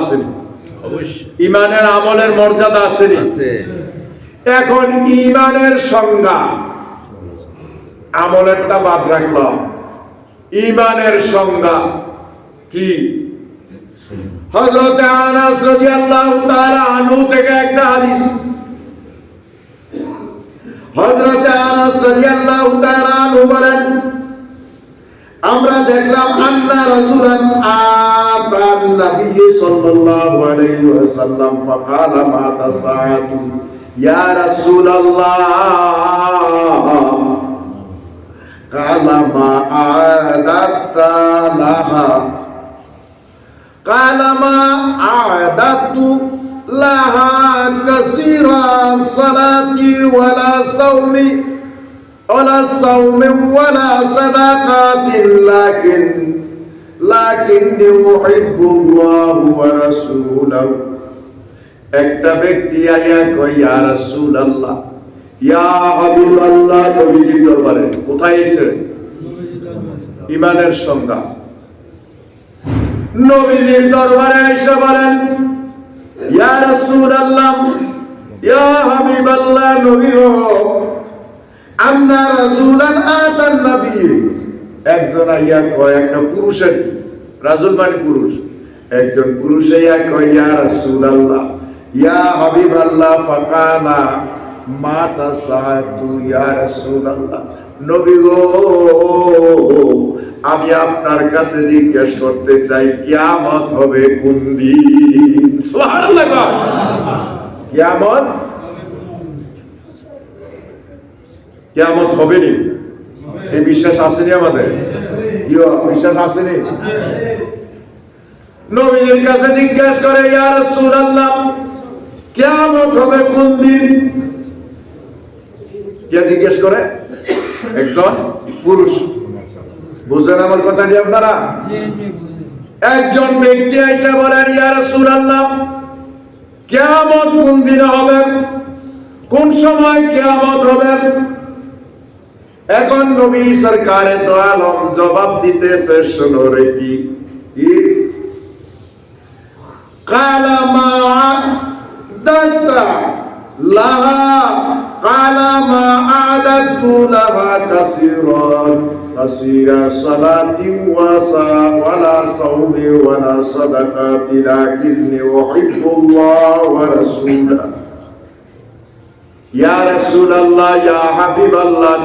আসেনি। ইমানের আমলের মর্যাদা আসেনি। এখন ইমানের সংজ্ঞা। আমলেরটা বাদ রাখলাম ইমানের সংজ্ঞা কি? হযরত আনাস রাদিয়াল্লাহু তাআলা আনহু থেকে একটা হাদিস। হযরত আনাস রাদিয়াল্লাহু তাআলা আনহু বলেন আমরা দেখলাম আন্না রাসূলান আতান নবী সাল্লাল্লাহু আলাইহি ওয়াসাল্লাম ফাকালা মা তাসাআতু ইয়া রাসূলাল্লাহ قال ما أعددت لها قال ما أعددت لها كثير صلاة ولا صوم ولا صوم ولا صدقات لكن لكني أحب الله ورسوله একটা ব্যক্তি আইয়া কই ইয়া রাসূলুল্লাহ ইয়া হাবিবাল্লাহ নবীজির দরবারে কোথায় এসে ইমানের সংজ্ঞা নবীজির দরবারে এসে বলেন ইয়া রাসূলুল্লাহ ইয়া হাবিবাল্লাহ নবী গো আন্না রাসূলান আতান নবী। একজন আইয়া কয়, একটা পুরুষের। রাজুল মানে পুরুষ। একজন পুরুষ আইয়া কয়, ইয়া রাসূলুল্লাহ, ইয়া হাবিবাল্লাহ, ফাকালা মা তাসাতু ইয়া রাসূলুল্লাহ। নবী গো, আমি আপনার কাছে জিজ্ঞেস করতে চাই, কিয়ামত হবে কোন দিন? সুবহানাল্লাহ কিয়ামত? কিয়ামত হবে নি এই বিশ্বাস আসেনি আমাদের। বিশ্বাস আসেনি? নবীর কাছে জিজ্ঞেস করে, ইয়া রাসূলুল্লাহ, কিয়ামত হবে কোন দিন? কে জিজ্ঞেস করে, একজন পুরুষ। বুঝলেন আমার কথাটি আপনারা? একজন ব্যক্তি এসে বলেন, ইয়া রাসূলুল্লাহ, কিয়ামত কোন দিনে হবে? কোন সময় কিয়ামত হবে? এখন নবী সরকারে দয়ালম জবাব দিতেছে, শোনো রে কি? কি? কালা মা দাত্রা লাহা কালা মা আদাতু লাহা কাসীরান, কাসীরা সালাতি ওয়া সা, ওয়ালা সাওমি, ওয়ালা সাদাকাতি, লাকিন্নি উহিব্বুল্লাহ ওয়া রাসূলাহু ইয়া ইয়া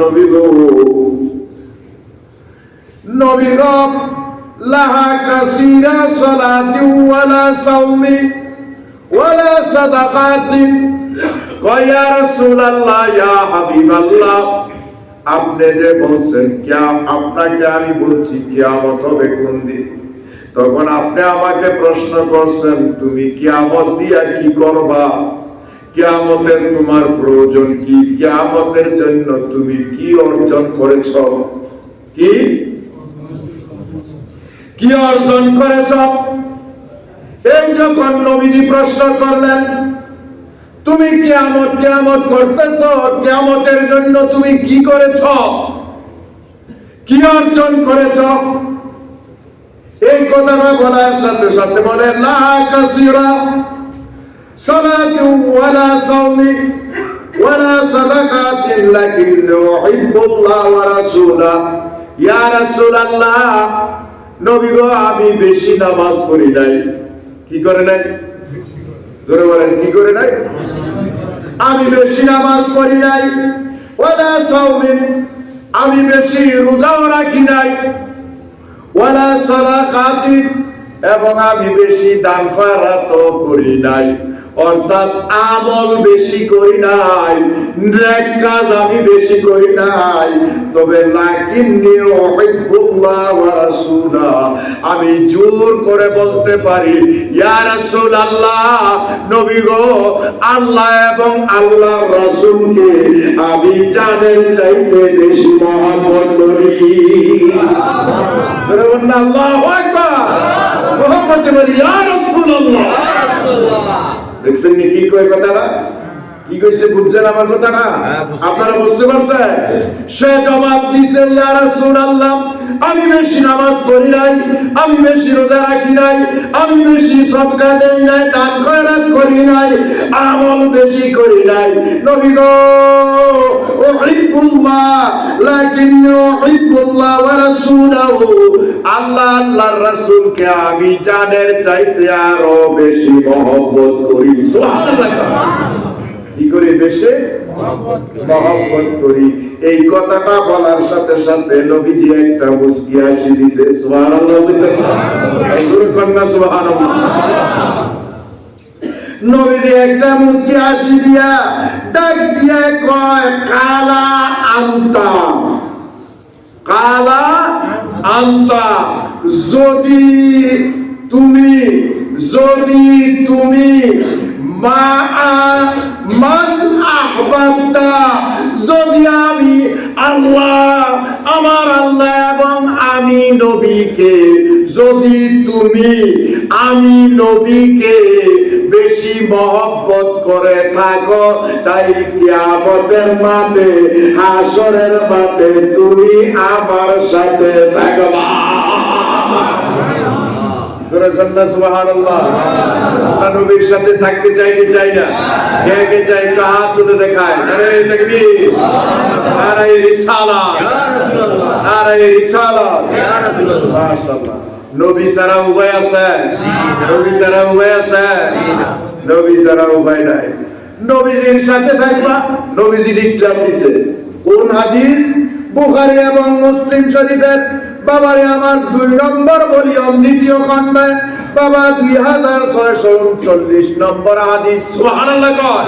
নবী গো। নবী গো, লাহা সালাতি ওয়ালা সাওমি ওয়ালা সাদাকাতি। কয়, ইয়া আপনি যে বলছেন, কিয়া আপনাকে আমি বলছি, কিয়ামত হবে কোন দিন? তখন আপনি আমাকে প্রশ্ন করছেন, তুমি কিয়ামত দিয়া কি করবা? কিয়ামতের তোমার প্রয়োজন কি? কিয়ামতের জন্য তুমি কি অর্জন করেছ? কি? কি অর্জন করেছ? এই যখন নবীজি প্রশ্ন করলেন, তুমি কিয়ামত কিয়ামত করতেছ? কিয়ামতের জন্য তুমি কি করেছ? কি অর্জন করেছ? এই কথাটা বলার সাথে সাথে বলে, লা কাসিরা صلاة ولا صوم ولا صدقات لكن أحب الله ورسوله يا رسول الله নবী গো আমি বেশি নামাজ পড়ি নাই কি করে নাই জোরে বলেন কি করে নাই আমি বেশি নামাজ পড়ি নাই ওয়ালা সাউমিন আমি বেশি রোজাও রাখি নাই ওয়ালা সালাকাতি এবং আমি বেশি দান খয়রাত করি নাই অর্থাৎ আমল বেশি করি নাই নেক কাজ আমি বেশি করি নাই। তবে লাকিন্নি উহিব্বুল্লাহ ওয়া রাসূলা আমি জোর করে বলতে পারি ইয়া রাসূলুল্লাহ নবী গো আল্লাহ এবং আল্লাহ রাসূলকে আমি জানের চাইতে বেশি মহব্বত করি। আল্লাহু আকবার। মোহাম্মদ ইয়া রাসূলুল্লাহ। দেখছেন কি কয় কথাটা? কি কইছে বুঝছেন আমার কথাটা? হ্যাঁ, আপনারা বুঝতে পারছেন? সে জবাব দিছে ইয়া রাসূলুল্লাহ আমি বেশি নামাজ পড়ি নাই আমি বেশি রোজা রাখি নাই আমি বেশি সদকা দেই নাই দান খয়রাত করি নাই আমল বেশি করি নাই। নবী গো উহিব্বুল্লাহ লাকিন্নি উহিব্বুল্লাহ ওয়া রাসূলাহু আল্লাহ আল্লাহর রাসূলকে আমি জানের চাইতে আরও বেশি মহব্বত করি। সুবহানাল্লাহ। কি করি বেশি? মহব্বত করি। এই কথাটা বলার সাথে সাথে নবীজি একটা মুস্কি হাসি দিছে সুবহানাল্লাহ বলতে কন্যা সুবহানাল্লাহ। নবীজি একটা মুস্কি হাসি দিয়া ডাক দিয়া কয় কালা আন্তা। কালা আন্তা। যদি তুমি যদি তুমি যদি আমি আল্লাহ, আমার আল্লাহ এবং আমি নবীকে, যদি তুমি আমি নবীকে বেশি মহব্বত করে থাকো তাই কিয়ামতের মাঠে হাসরের মাঠে তুমি আমার সাথে থাকবা। আমরা নবীর সাথে থাকতে চাই না? কে তুলে দেখায়। রিসালাত। মাশাআল্লাহ। নবী ছাড়া উপায় আছে? নবী ছাড়া উপায় আছে? নবী ছাড়া উপায় নাই। নবীজির সাথে থাকবা, নবীজি ডিক্লার দিছে। কোন হাদিস? বুখারী এবং মুসলিম শরীফের বাবারে আমার দুই নম্বর বলিয়ম দ্বিতীয় খণ্ডে বাবা দুই হাজার ছয়শো উনচল্লিশ নম্বর আদি কর।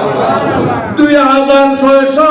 দুই হাজার ছয়শো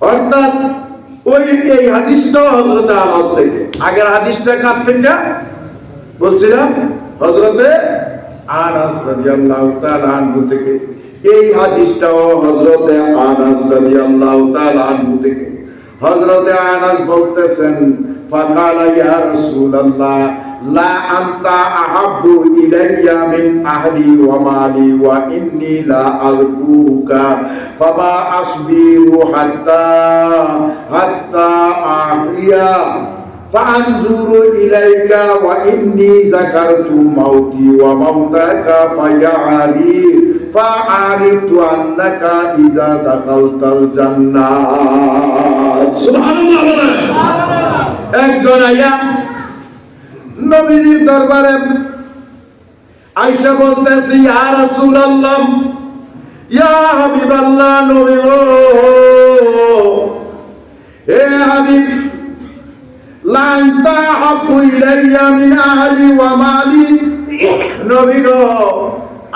অর্থাৎ ওই এই হাদিসটা হজরতে আনাস থেকে। আগের হাদিসটা কার থেকে? বলছিলাম হজরতে আনাস রাদিয়াল্লাহু তাআলা আনহু থেকে। এই হাদিসটাও হজরতে আনাস রাদিয়াল্লাহু তাআলা আনহু থেকে। হজরতে আনাস বলতেছেন, ফাকালা ইয়া রাসূলুল্লাহ। লা আনতা আহাব্বু ইলাইয়া মিন আহলি ওয়া মালি ওয়া ইন্নী লা আযকুরুকা ফামা আসবিরু হাত্তা হাত্তা আহিয়া فأنظر إليك وإني ذكرت موتي وموتك فيعري فعرفت أنك إذا دخلت الجنة سبحان الله একজন আইয়া নবীজির দরবারে আইসা বলতেছি, ইয়া রাসূলুল্লাহ, ইয়া হাবিবাল্লাহ নবী গো, হে হাব্বু ইলাইয়া মিন আহলি ওয়া মালি, নবী গো,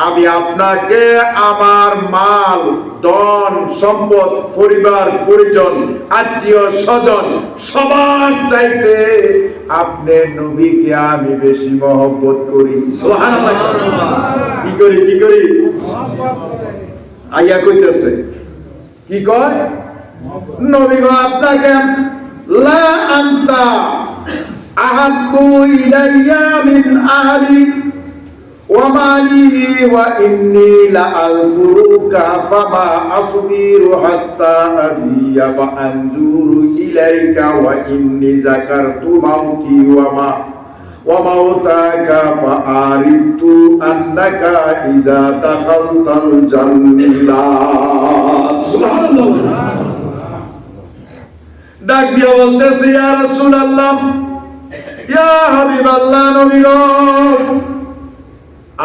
আমি আপনাকে আমার মাল, ধন, সম্পদ, পরিবার, পরিজন, আত্মীয় স্বজন, সবার চাইতে আপনি নবীকে আমি বেশি মহব্বত করি। কি করি কি করি? আইয়া কইতেছে কি কয়? নবী গো আপনাকে লা আনতা আহাব্বু ইলাইয়া মিন আহলি ওয়া মালি ওয়া ইন্নী লা আযকুরুকা ফামা আসবিরু হাত্তা আবিয়া ফা আনজুরু ইলাইকা ওয়া ইন্নী যাকারতু মাউতি ওয়া মা وموتك فعرفت أنك إذا دخلت الجنة سبحان الله ডাক দিয়া বলতেছে ইয়া রাসূলুল্লাহ ইয়া হাবিবাল্লাহ নবী গো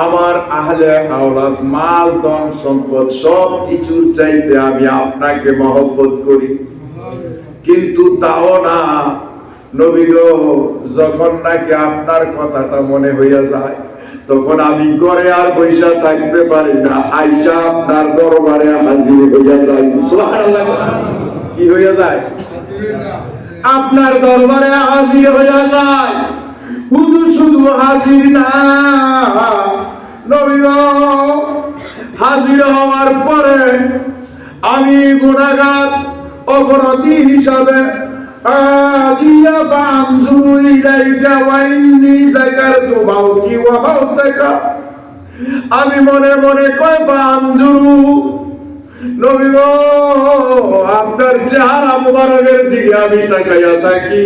আমার আহলে আওলাদ, মাল, ধন, সম্পদ, সব কিছুর চাইতে আমি আপনাকে মহব্বত করি। কিন্তু তাও না। নবী যখন নাকি আপনার কথাটা মনে হইয়া যায়, তখন আমি ঘরে আর পয়সা থাকতে পারি না। আইসা আপনার দরবারে হাজির হইয়া যাই কি হইয়া যায়? আপনার দরবারে হাজির হইয়া যায়। শুধু শুধু হাজির। না নবী গো, হাজির হওয়ার পরে আমি গুণাগার অপরাধী হিসাবে আমি মনে মনে আপনার চেহারা মুবারকের দিকে আমি তাকাইয়া থাকি।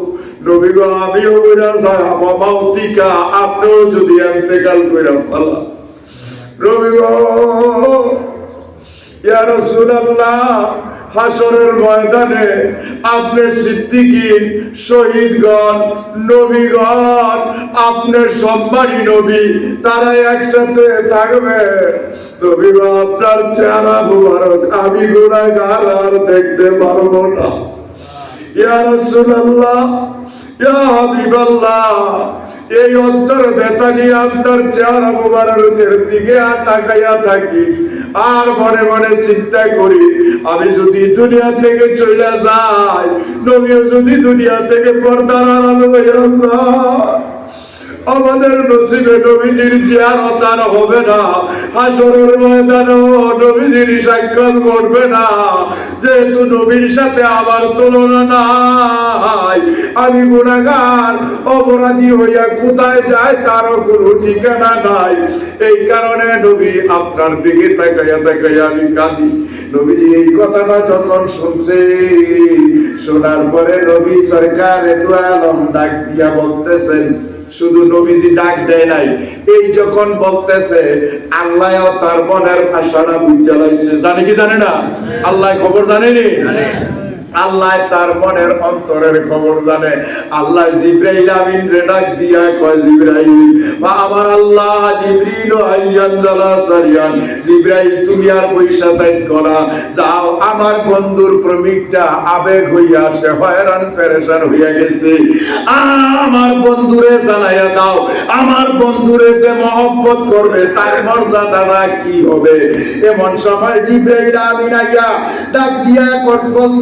নবী আমিও কইরা আপনিও যদি কইরা ফেলা। ইয়া রাসূলুল্লাহ হাসরের ময়দানে আপনি সিদ্দিকিন, শহীদগণ, নবীগণ আপনার সম্মানী নবী তারা একসাথে থাকবে। নবী আপনার চেহারা মুবারক, আমি গুনাহগার আর দেখতে পারব না। ইয়া রাসূলুল্লাহ এই অন্তর ব্যথা নিয়ে আপনার চেহারা মুবারকের দিকে তাকাইয়া থাকি। আর মনে মনে চিন্তা করি, আমি যদি দুনিয়া থেকে চলে যাই, নবীও যদি দুনিয়া থেকে পর্দার আড়াল হইয়া যায়। আমাদের নসিবে নবীজির জিয়ারত হবে না। হাসরের ময়দানেও নবীজির সাক্ষাৎ ঘটবে না। যেহেতু নবীর সাথে আমার তুলনা নাই, আমি গুণাগার অপরাধী হইয়া কোথায় যায় তারও কোনো ঠিকানা নাই। এই কারণে নবী আপনার দিকে তাকাইয়া তাকাইয়া আমি কাঁদি। নবীজি এই কথাটা যখন শুনছে, শোনার পরে নবী সরকার এত আলম ডাক দিয়া বলতেছেন শুধু নবীজি ডাক দেয় নাই। এই যখন বলতেছে আল্লাহ তার মনের ভাষাটা বুঝা জানে কি জানে না? আল্লাহ খবর জানেনি? আল্লাহ তার মনের অন্তরের খবর জানে। আল্লাহ জিব্রাইল আমিন রে ডাক দিয়া কয়, জিব্রাইল, বা আমার আল্লাহ জিব্রিল আইয়ান জালা সারিয়ান। জিব্রাইল, তুমি আর পয়সা তাই করা। যাও, আমার বন্ধুর আবেগ হইয়া সে হয়রান, পেরেশান হইয়া গেছে। আমার বন্ধুরে জানাইয়া দাও। আমার বন্ধুরে যে মহব্বত করবে, তার মর্যাদাটা কি হবে? এমন সময় জিব্রাইল আমিন আইয়া ডাক দিয়া কোন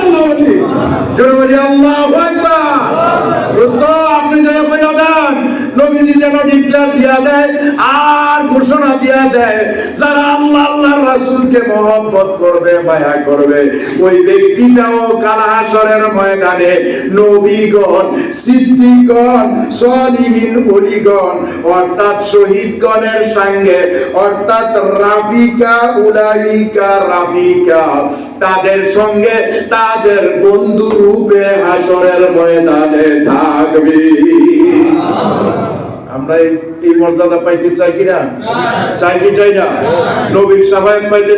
জোরে বলি। আল্লাহু আকবার। দোস্ত আপনি যে কইলা দেন নবীজি যেন ডিক্লার দিয়া দেয় আর ঘোষণা দিয়া দেয়, যারা আল্লাহ আল্লাহর রাসূলকে মহব্বত করবে, মায়া করবে, ওই ব্যক্তিটাও কাল হাসরের ময়দানে নবীগণ, সিদ্দিকগণ, সলিহীন ওলিগণ অর্থাৎ শহীদগণের সঙ্গে, অর্থাৎ রাফিকা উলাইকা রাফিকা, তাদের সঙ্গে তাদের বন্ধু রূপে হাসরের ময়দানে থাকবে। আমরা এই মর্যাদা পাইতে চাই কিনা? চাই কি চাই না? নবীর সাহেব পাইতে